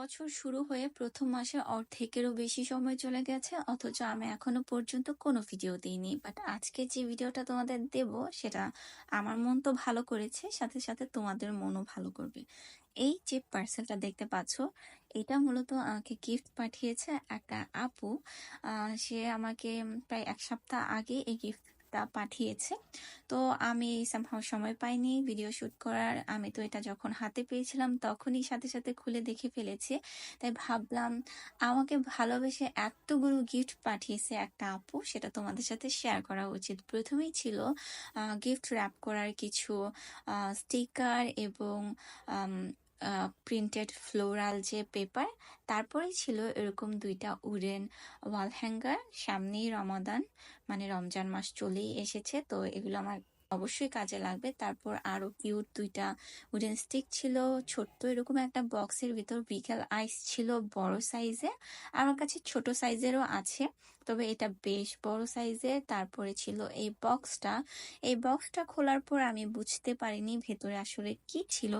বছর শুরু হয়ে প্রথম মাসে অর্ধেকেরও বেশি সময় চলে গেছে, অথচ আমি এখনও পর্যন্ত কোনো ভিডিও দিইনি। বাট আজকে যে ভিডিওটা তোমাদের দেব, সেটা আমার মন তো ভালো করেছে, সাথে সাথে তোমাদের মনও ভালো করবে। এই যে পার্সেলটা দেখতে পাচ্ছ, এটা মূলত আমাকে গিফট পাঠিয়েছে একটা আপু। সে আমাকে প্রায় এক সপ্তাহ আগে এই গিফটটা পাঠিয়েছে। তো আমি সামহাও সময় পাইনি ভিডিও শুট করার। আমি তো এটা যখন হাতে পেয়েছিলাম তখনই সাথে সাথে খুলে দেখে ফেলেছি। তাই ভাবলাম আমাকে ভালোবেসে এতগুলো গিফট পাঠিয়েছে একটা আপু, সেটা তোমাদের সাথে শেয়ার করা উচিত। প্রথমেই ছিল গিফট র্যাপ করার কিছু স্টিকার এবং প্রিন্টেড ফ্লোরাল যে পেপার তারপরে ছিল এরকম দুইটা উডেন ওয়াল হ্যাঙ্গার সামনেই রমাদান মানে রমজান মাস চলেই এসেছে, তো এগুলো আমার অবশ্যই কাজে লাগবে। তারপর আরও কিউট দুইটা উডেন স্টিক ছিল, ছোট্ট এরকম একটা বক্সের ভিতর বিকেল আইস ছিল বড় সাইজে আমার কাছে ছোট সাইজেরও আছে। তবে এটা বেশ বড় সাইজের। তারপরে ছিল এই বক্সটা। এই বক্সটা খোলার পর আমি বুঝতে পারিনি ভেতরে আসলে কি ছিল।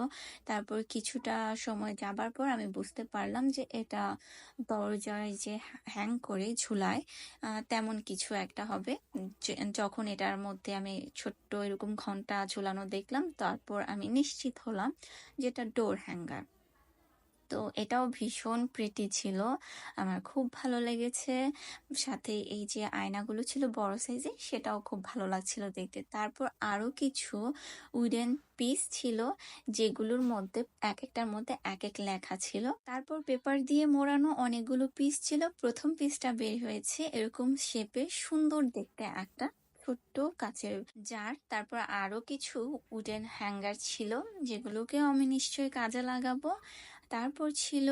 তারপর কিছুটা সময় যাবার পর আমি বুঝতে পারলাম যে এটা দরজায় যে হ্যাং করে ঝুলায় তেমন কিছু একটা হবে। যখন এটার মধ্যে আমি ছোট্ট এরকম ঘণ্টা ঝুলানো দেখলাম, তারপর আমি নিশ্চিত হলাম যে এটা ডোর হ্যাঙ্গার তো এটাও ভীষণ প্রিটি ছিল। আমার খুব ভালো লেগেছে। সাথে এই যে আয়নাগুলো ছিল বড় সাইজে সেটাও খুব ভালো লাগছিল দেখতে। তারপর আরও কিছু উডেন পিস ছিল, যেগুলোর মধ্যে এক একটার মধ্যে এক এক লেখা ছিল। তারপর পেপার দিয়ে মোড়ানো অনেকগুলো পিস ছিল। প্রথম পিসটা বের হয়েছে এরকম শেপে সুন্দর দেখতে একটা ছোট্ট কাচের জার। তারপর আরও কিছু উডেন হ্যাঙ্গার ছিল, যেগুলোকেও আমি নিশ্চয়ই কাজে লাগাবো। তারপর ছিল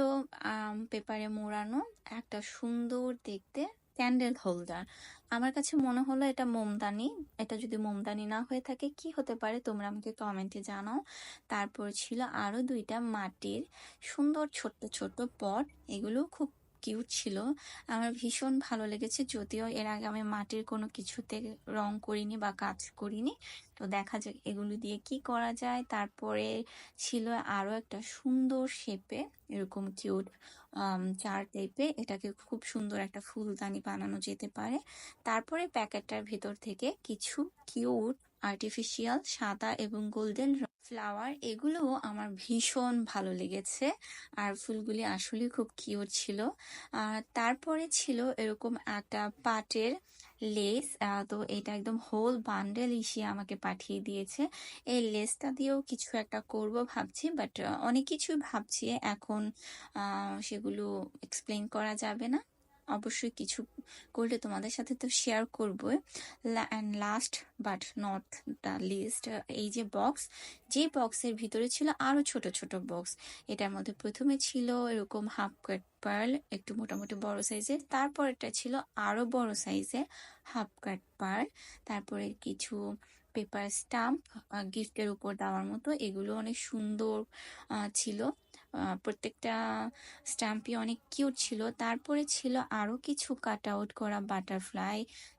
পেপারে মোড়ানো একটা সুন্দর দেখতে ক্যান্ডেল হোল্ডার আমার কাছে মনে হলো এটা মোমদানি। এটা যদি মোমদানি না হয়ে থাকে, কি হতে পারে? তোমরা আমাকে কমেন্টে জানাও। তারপর ছিল আরও দুইটা মাটির সুন্দর ছোট্ট ছোট্ট পট এগুলো খুব কিউট ছিল। আমার ভীষণ ভালো লেগেছে, যদিও এর আগে আমি মাটির কোনো কিছুতে রং করিনি বা কাজ করিনি। তো দেখা যাক এগুলো দিয়ে কি করা যায়। তারপরে ছিল আরও একটা সুন্দর শেপে, এরকম কিউট চার টাইপের এটাকে খুব সুন্দর একটা ফুলদানি বানানো যেতে পারে। তারপরে প্যাকেটটার ভেতর থেকে কিছু কিউট আর্টিফিশিয়াল সাদা এবং গোল্ডেন ফ্লাওয়ার এগুলোও আমার ভীষণ ভালো লেগেছে। আর ফুলগুলি আসলে খুব কিউট ছিল। আর তারপরে ছিল এরকম একটা পাটের লেস তো এটা একদম হোল বান্ডেল ইসে আমাকে পাঠিয়ে দিয়েছে। এই লেসটা দিয়েও কিছু একটা করব ভাবছি বাট অনেক কিছুই ভাবছি। এখন সেগুলো এক্সপ্লেন করা যাবে না। অবশ্যই কিছু করলে তোমাদের সাথে তো শেয়ার করব and last but not the least এই যে বক্স যে বক্সের ভিতরে ছিল আরও ছোট ছোট বক্স এটার মধ্যে প্রথমে ছিল এরকম হাফ কাট পার্ল একটু মোটামুটি বড় সাইজের তারপর এটা ছিল আরও বড় সাইজের হাফ কাট পার্ল তারপরে কিছু পেপার স্টাম্প গিফটের উপর দেওয়ার মতো এগুলো অনেক সুন্দর ছিল। প্রত্যেকটা স্ট্যাম্পই অনেক কিউট ছিল। তারপরে ছিল আরও কিছু কাট আউট করা বাটারফ্লাই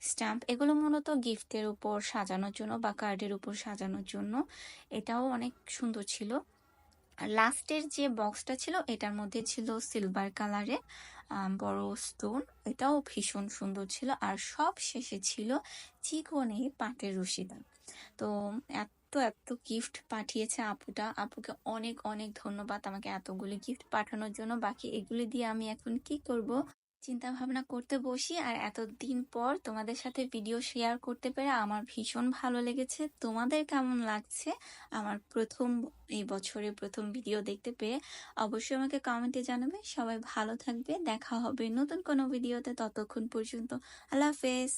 স্ট্যাম্প এগুলো মূলত গিফটের উপর সাজানোর জন্য বা কার্ডের উপর সাজানোর জন্য। এটাও অনেক সুন্দর ছিল। লাস্টের যে বক্সটা ছিল, এটার মধ্যে ছিল সিলভার কালারে বড় স্টোন এটাও ভীষণ সুন্দর ছিল আর সব শেষে ছিল চিকনে পাটের রশিদা তো এত এত গিফট পাঠিয়েছে আপুটা। আপুকে অনেক অনেক ধন্যবাদ আমাকে এতগুলি গিফট পাঠানোর জন্য। বাকি এগুলি দিয়ে আমি এখন কি করব? চিন্তা ভাবনা করতে বসি আর এতদিন পর তোমাদের সাথে ভিডিও শেয়ার করতে পেরে আমার ভীষণ ভালো লেগেছে। তোমাদের কেমন লাগছে আমার প্রথম এই বছরের প্রথম ভিডিও দেখতে পেয়ে? অবশ্যই আমাকে কমেন্টে জানাবে। সবাই ভালো থাকবে। দেখা হবে নতুন কোনো ভিডিওতে ততক্ষণ পর্যন্ত আল্লাহ হাফেজ।